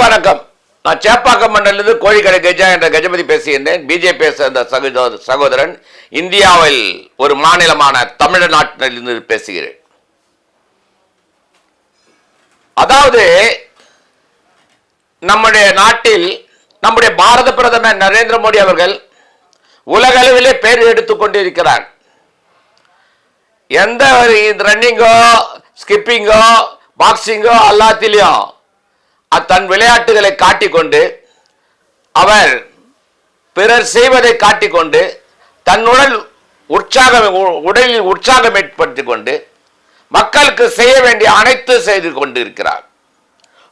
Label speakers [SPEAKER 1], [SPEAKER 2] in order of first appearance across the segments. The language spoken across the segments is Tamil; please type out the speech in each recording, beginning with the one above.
[SPEAKER 1] அனைவருக்கும் வணக்கம். நான் சேப்பாக்கம் மண்டலிருந்து கோழிக்கடை கஜா என்ற கஜபதி பேசியிருந்தேன். பிஜேபி சேர்ந்த சகோதரன் இந்தியாவில் ஒரு மாநிலமான தமிழ்நாட்டிலிருந்து பேசுகிறேன். அதாவது நம்முடைய நாட்டில் நம்முடைய பாரத பிரதமர் நரேந்திர மோடி அவர்கள் உலகளவிலே பேர் எடுத்துக் கொண்டிருக்கிறார். எந்த ஒரு ரன்னிங்கோ ஸ்கிப்பிங்கோ பாக்ஸிங்கோ எல்லாத்திலையும் தன் விளையாட்டுகளை காட்டிக்கொண்டு அவர் பிறர் செய்வதை காட்டிக்கொண்டு தன்னுடன் உற்சாகம் உடலில் உற்சாகம் ஏற்படுத்திக் கொண்டு மக்களுக்கு செய்ய வேண்டிய அனைத்து செய்து கொண்டிருக்கிறார்.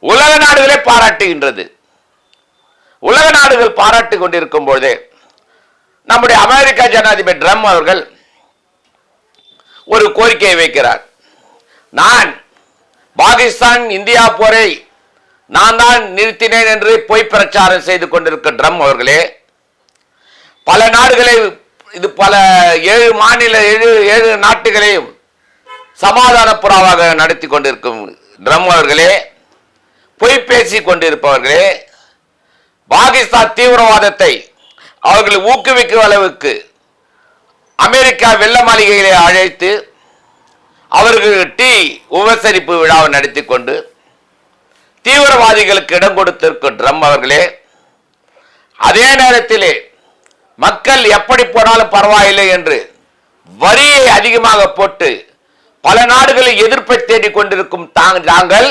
[SPEAKER 1] உலக நாடுகளே பாராட்டுகின்றது. உலக நாடுகள் பாராட்டி கொண்டிருக்கும் பொழுதே நம்முடைய அமெரிக்கா ஜனாதிபதி ட்ரம் அவர்கள் ஒரு கோரிக்கையை வைக்கிறார். நான் பாகிஸ்தான் இந்தியா போரை நான் தான் நிறுத்தினேன் என்று பொய் பிரச்சாரம் செய்து கொண்டிருக்க ட்ரம் அவர்களே பல நாடுகளை இது பல ஏழு மாநில ஏழு ஏழு நாட்டுகளையும் சமாதான புறாவாக நடத்தி கொண்டிருக்கும் ட்ரம் அவர்களே பொய் பேசி கொண்டிருப்பவர்களே பாகிஸ்தான் தீவிரவாதத்தை அவர்களை ஊக்குவிக்கும் அளவுக்கு அமெரிக்கா வெள்ள மாளிகைகளை அழைத்து அவர்கள் டீ உபசரிப்பு விழாவை நடத்தி கொண்டு தீவிரவாதிகளுக்கு இடம் கொடுத்திருக்கும் ட்ரம் அவர்களே அதே நேரத்திலே மக்கள் எப்படி போனாலும் பரவாயில்லை என்று வரியை அதிகமாக போட்டு பல நாடுகளில் எதிர்ப்பை தேடிக் கொண்டிருக்கும் நாங்கள் தாங்கள்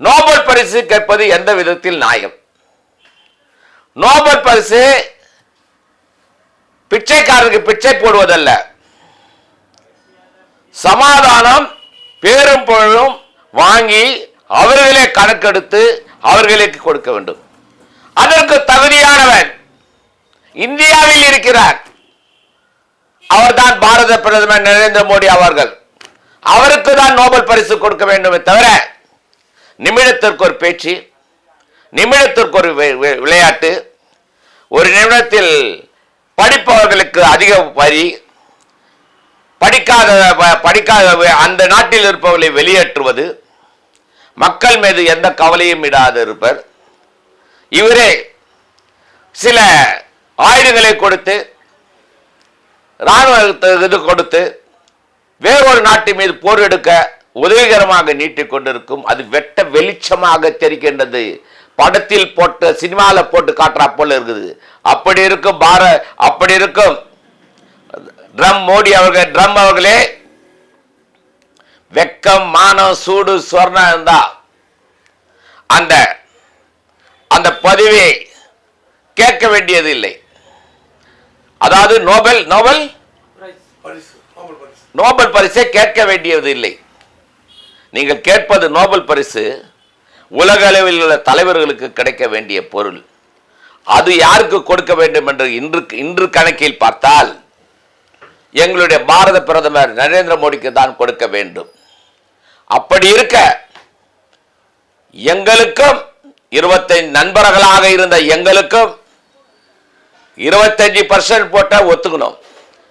[SPEAKER 1] நோபல் பரிசு கேட்பது எந்த விதத்தில் நியாயம்? நோபல் பரிசு பிச்சைக்காரருக்கு பிச்சை போடுவதல்ல. சமாதானம் பேரும் பொருளும் வாங்கி அவர்களே கணக்கெடுத்து அவர்களுக்கு கொடுக்க வேண்டும். அதற்கு தகுதியானவன் இந்தியாவில் இருக்கிறார். அவர்தான் பாரத பிரதமர் நரேந்திர மோடி அவர்கள். அவருக்கு தான் நோபல் பரிசு கொடுக்க வேண்டுமே தவிர நிமிடத்திற்கு ஒரு பேச்சு நிமிடத்திற்கு ஒரு வி- விளையாட்டு ஒரு நிமிடத்தில் படிப்பவர்களுக்கு அதிக வரி படிக்காத படிக்காத அந்த நாட்டில் இருப்பவர்களை வெளியேற்றுவது மக்கள் மீது எந்த கவலையும் இடாது இருப்பர். இவரே சில ஆயுதங்களை கொடுத்து ராணுவ இது கொடுத்து வேறொரு நாட்டு மீது போர் எடுக்க உதவிகரமாக நீட்டிக் கொண்டிருக்கும் அது வெட்ட வெளிச்சமாக தெரிகின்றது. படத்தில் போட்டு சினிமாவில் போட்டு காட்டுறா போல இருக்குது. அப்படி இருக்கும் பார அப்படி இருக்கும். ட்ரம் மோடி அவர்கள் ட்ரம் அவர்களே வெக்கம் மானம் சூடு சொர்ணம் இருந்தா அந்த அந்த பதிவை கேட்க வேண்டியது இல்லை. அதாவது நோபல் நோபல்?
[SPEAKER 2] நோபல்
[SPEAKER 1] நோபல் பரிசை கேட்க வேண்டியது இல்லை. நீங்கள் கேட்பது நோபல் பரிசு உலக அளவில் உள்ள தலைவர்களுக்கு கிடைக்க வேண்டிய பொருள். அது யாருக்கு கொடுக்க வேண்டும் என்று இன்று இன்று கணக்கில் பார்த்தால் எங்களுடைய பாரத பிரதமர் நரேந்திர மோடிக்கு தான் கொடுக்க வேண்டும். அப்படி இருக்க எங்களுக்கும் இருபத்தைந்து நண்பர்களாக இருந்த எங்களுக்கும் இருபத்தஞ்சு பர்சன்ட் போட்டால் ஒத்துக்கணும்.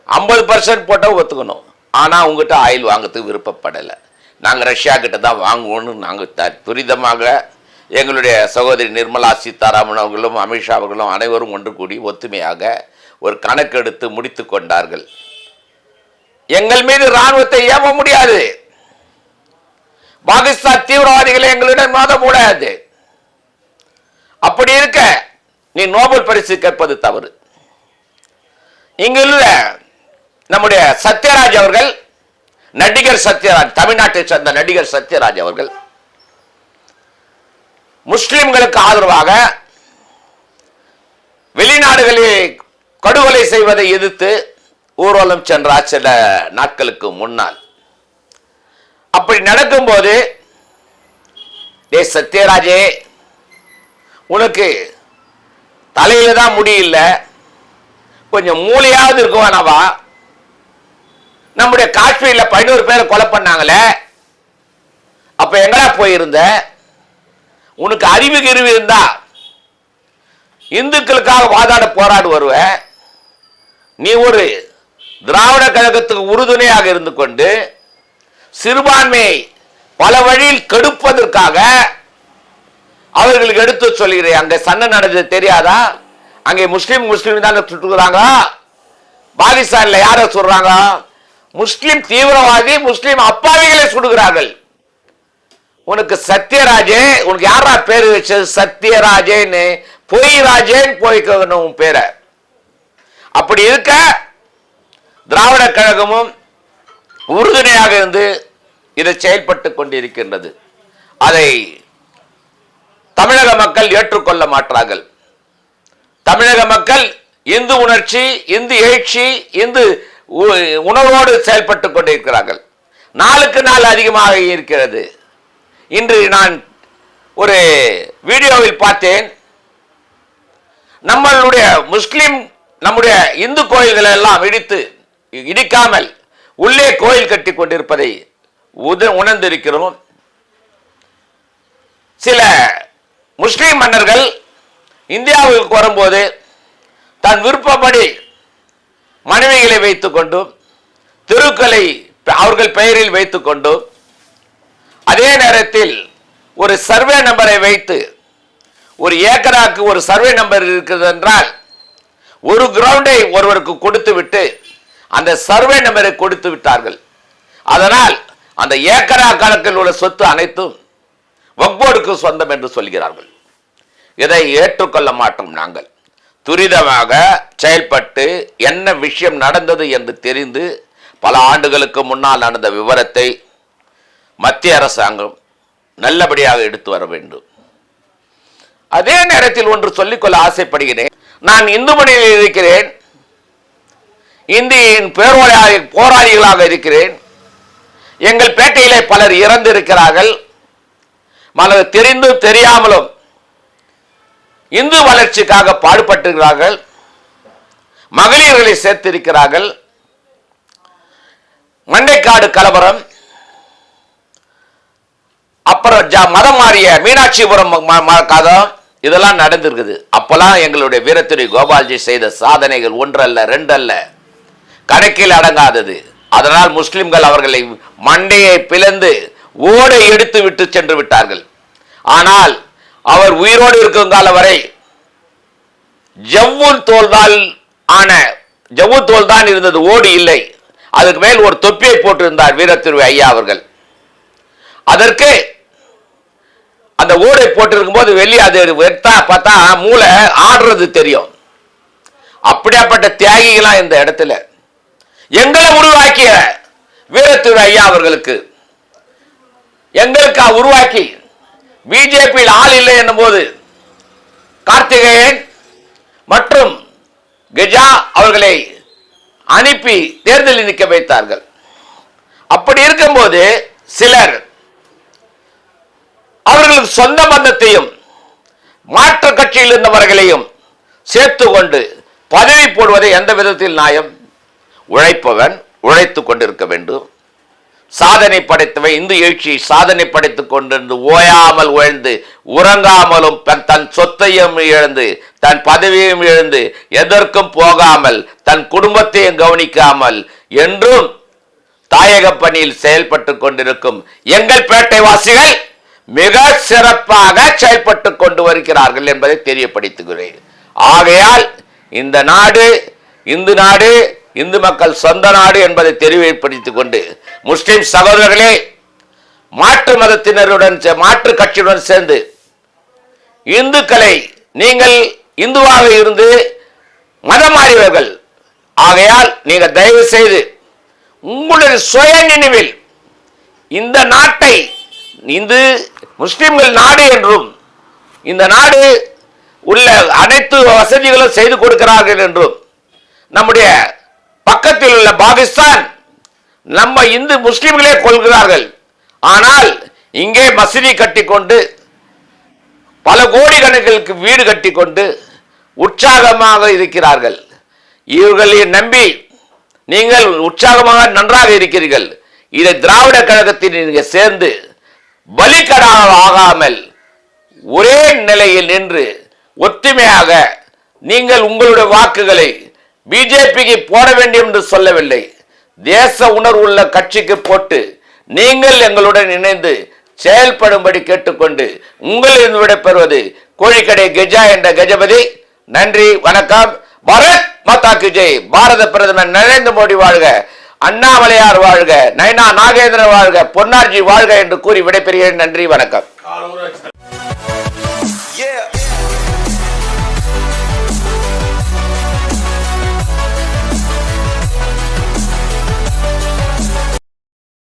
[SPEAKER 1] ஐம்பது பர்சன்ட் போட்டால் ஒத்துக்கணும். ஆனால் உங்ககிட்ட ஆயில் வாங்குறதுக்கு விருப்பப்படலை. நாங்கள் ரஷ்யா கிட்ட தான் வாங்குவோன்னு நாங்கள் த துரிதமாக எங்களுடைய சகோதரி நிர்மலா சீதாராமன் அவர்களும் அமித்ஷா அவர்களும் அனைவரும் ஒன்று கூடி ஒத்துமையாக ஒரு கணக்கெடுத்து முடித்து கொண்டார்கள். எங்கள் மீது ராணுவத்தை ஏவ முடியாது. பாகிஸ்தான் தீவிரவாதிகளை எங்களுடன் மோத முடியாது அப்படி இருக்க நீ நோபல் பரிசு கேட்பது தவறு. இங்குள்ள நம்முடைய சத்யராஜ் அவர்கள் நடிகர் சத்யராஜ் தமிழ்நாட்டை சேர்ந்த நடிகர் சத்யராஜ் அவர்கள் முஸ்லிம்களுக்கு ஆதரவாக வெளிநாடுகளில் கடுகொலை செய்வதை எதிர்த்து ஊர்வலம் சென்றார் சில நாட்களுக்கு முன்னால். அப்படி நடக்கும்போது டே சத்யராஜே உனக்கு தலையில தான் முடியல கொஞ்சம் மூளையாவது இருக்கும் வேணாவா நம்முடைய காஷ்மீரில் பதினோரு பேரை கொலை பண்ணாங்களே. அப்ப எங்கடா போயிருந்த? உனக்கு அறிவு கிருவி இருந்தா இந்துக்களுக்காக வாதாட போராடு வருவ. நீ ஒரு திராவிட கழகத்துக்கு உறுதுணையாக இருந்து கொண்டு சிறுபான்மையை பல வழியில் கெடுப்பதற்காக அவர்களுக்கு எடுத்து சொல்கிறேன் அங்க சண்டை நடந்தது தெரியாதா? அங்கே முஸ்லீம் முஸ்லீம் தானே சுட்டுக்கிறாங்க பாகிஸ்தான்ல யார சொல்றாங்க முஸ்லீம் தீவிரவாதி முஸ்லீம் அப்பாவிகளை சுடுகிறார்கள். உனக்கு சத்யராஜே உனக்கு யாரா பேர் வச்சது? சத்யராஜேன்னு. பொய் ராஜேன்னு போய்க்கணும் பேரை. அப்படி இருக்க திராவிட கழகமும் உறுதுணையாக இருந்து இதை செயல்பட்டு கொண்டிருக்கின்றது. அதை தமிழக மக்கள் ஏற்றுக்கொள்ள மாட்டார்கள். தமிழக மக்கள் இந்து உணர்ச்சி இந்து எழுச்சி இந்து உ- உணர்வோடு செயல்பட்டு கொண்டிருக்கிறார்கள். நாளுக்கு நாள் அதிகமாக இருக்கிறது. இன்று நான் ஒரு வீடியோவில் பார்த்தேன். நம்மளுடைய முஸ்லிம் நம்முடைய இந்து கோயில்களை எல்லாம் இடித்து இடிக்காமல் உள்ளே கோயில் கட்டி கொண்டிருப்பதை உத உணர்ந்திருக்கிறோம். சில முஸ்லிம் மன்னர்கள் இந்தியாவுக்கு வரும்போது தன் விருப்பப்படி மனைவிகளை வைத்துக்கொண்டு தெருக்களை அவர்கள் பெயரில் வைத்துக்கொண்டு அதே நேரத்தில் ஒரு சர்வே நம்பரை வைத்து ஒரு ஏக்கராக்கு ஒரு சர்வே நம்பர் இருக்கிறது என்றால் ஒரு கிரவுண்டை ஒருவருக்கு கொடுத்து விட்டு அந்த சர்வே நம்பரை கொடுத்து விட்டார்கள். அதனால் அந்த ஏக்கரா கணக்கில் உள்ள சொத்து அனைத்தும் வக்போர்டுக்கு சொந்தம் என்று சொல்கிறார்கள். இதை ஏற்றுக்கொள்ள மாட்டோம் நாங்கள். துரிதமாக செயல்பட்டு என்ன விஷயம் நடந்தது என்று தெரிந்து பல ஆண்டுகளுக்கு முன்னால் நடந்த விவரத்தை மத்திய அரசாங்கம் நல்லபடியாக எடுத்து வர வேண்டும். அதே நேரத்தில் ஒன்று சொல்லிக்கொள்ள ஆசைப்படுகிறேன். நான் இந்து மணியில் இருக்கிறேன். இந்தியின் பேரோராளி போராளிகளாக இருக்கிறேன். எங்கள் பேட்டையிலே பலர் இறந்திருக்கிறார்கள். மலர் தெரிந்தும் தெரியாமலும் இந்து வளர்ச்சிக்காக பாடுபட்டிருக்கிறார்கள். மகளிர்களை சேர்த்திருக்கிறார்கள். மண்டைக்காடு கலவரம். அப்புறம் மதம் மாறிய மீனாட்சிபுரம் ம- கதம் இதெல்லாம் நடந்திருக்குது. அப்பெல்லாம் எங்களுடைய வீரத்துறை கோபால்ஜி செய்த சாதனைகள் ஒன்றல்ல ரெண்டல்ல. கணக்கில் அடங்காதது. அதனால் முஸ்லிம்கள் அவர்களை மண்டையை பிளந்து ஓடை எடுத்து விட்டு சென்று விட்டார்கள். ஆனால் அவர் உயிரோடு இருக்கும் காலம் வரை ஜவ்வு தோல்தால் ஆன ஜவ்வு தோல் தான் இருந்தது ஓடு இல்லை. அதுக்கு மேல் ஒரு தொப்பியை போட்டிருந்தார் வீரத்திரு ஐயா அவர்கள். அதற்கு அந்த ஓடை போட்டிருக்கும் போது வெளியே அது வெட்டா பார்த்தா மூளை ஆடுறது தெரியும். அப்படியாப்பட்ட தியாகிகளாம் இந்த இடத்துல. எங்களை உருவாக்கிய வீரத்திரு ஐயா அவர்களுக்கு எங்களுக்கு உருவாக்கி பிஜேபியில் ஆள் இல்லை என்னும் போது கார்த்திகேயன் மற்றும் கெஜா அவர்களை அனுப்பி தேர்தலில் நிற்க வைத்தார்கள். அப்படி இருக்கும்போது சிலர் அவர்களுக்கு சொந்த பந்தத்தையும் மாற்று கட்சியில் இருந்தவர்களையும் சேர்த்து கொண்டு பதவி போடுவதை எந்த விதத்தில் நியாயம்? உழைப்பவன் உழைத்துக் கொண்டிருக்க வேண்டும். சாதனை படைத்தவை இந்து எழுச்சியை சாதனை படைத்துக் கொண்டிருந்து ஓயாமல் உயர்ந்து உறங்காமலும் தன் தன் சொத்தையும் இழந்து தன் பதவியையும் இழந்து எதற்கும் போகாமல் தன் குடும்பத்தையும் கவனிக்காமல் என்றும் தாயக பணியில் செயல்பட்டு கொண்டிருக்கும் எங்கள் பேட்டை வாசிகள் மிக சிறப்பாக செயல்பட்டு கொண்டு வருகிறார்கள் என்பதை தெரியப்படுத்துகிறேன். ஆகையால் இந்த நாடு இந்து நாடு இந்து மக்கள் சொந்த நாடு என்பதை தெரியப்படுத்திக் கொண்டு முஸ்லிம் சகோதரர்களே மாற்று மதத்தினருடன் சே- மாற்று கட்சியுடன் சேர்ந்து இந்துக்களை நீங்கள் இந்துவாக இருந்து மதம் மாறியவர்கள் ஆகையால் நீங்கள் தயவு செய்து உங்களுடைய சுய நினைவில் இந்த நாட்டை இந்து முஸ்லிம்கள் நாடு என்றும் இந்த நாடு உள்ள அனைத்து வசதிகளும் செய்து கொடுக்கிறார்கள் என்றும் நம்முடைய பக்கத்தில் உள்ள பாகிஸ்தான் நம்ம இந்து முஸ்லிம்களே கொள்கிறார்கள். ஆனால் இங்கே மசூதி கட்டிக்கொண்டு பல கோடி கணக்கிற்கு வீடு கட்டிக்கொண்டு உற்சாகமாக இருக்கிறார்கள். இவர்களை நம்பி நீங்கள் உற்சாகமாக நன்றாக இருக்கிறீர்கள். இதை திராவிட கழகத்தில் நீங்கள் சேர்ந்து பலிக்கடாக ஆகாமல் ஒரே நிலையில் நின்று ஒற்றுமையாக நீங்கள் உங்களுடைய வாக்குகளை பிஜேபிக்கு போட வேண்டும் என்று சொல்லவில்லை. தேச உணர்வுள்ள கட்சிக்கு போட்டு நீங்கள் எங்களுடன் இணைந்து செயல்படும்படி கேட்டுக்கொண்டு உங்களின் விடைபெறுவது கோழிக்கடை கெஜா என்ற கஜபதி. நன்றி வணக்கம். பரத் மாதா கி ஜெய். பாரத பிரதமர் நரேந்திர மோடி வாழ்க. அண்ணாமலையார் வாழ்க. நயனா நாகேந்திரன் வாழ்க. பொன்னார்ஜி வாழ்க என்று கூறி விடைபெறுகிறேன். நன்றி வணக்கம்.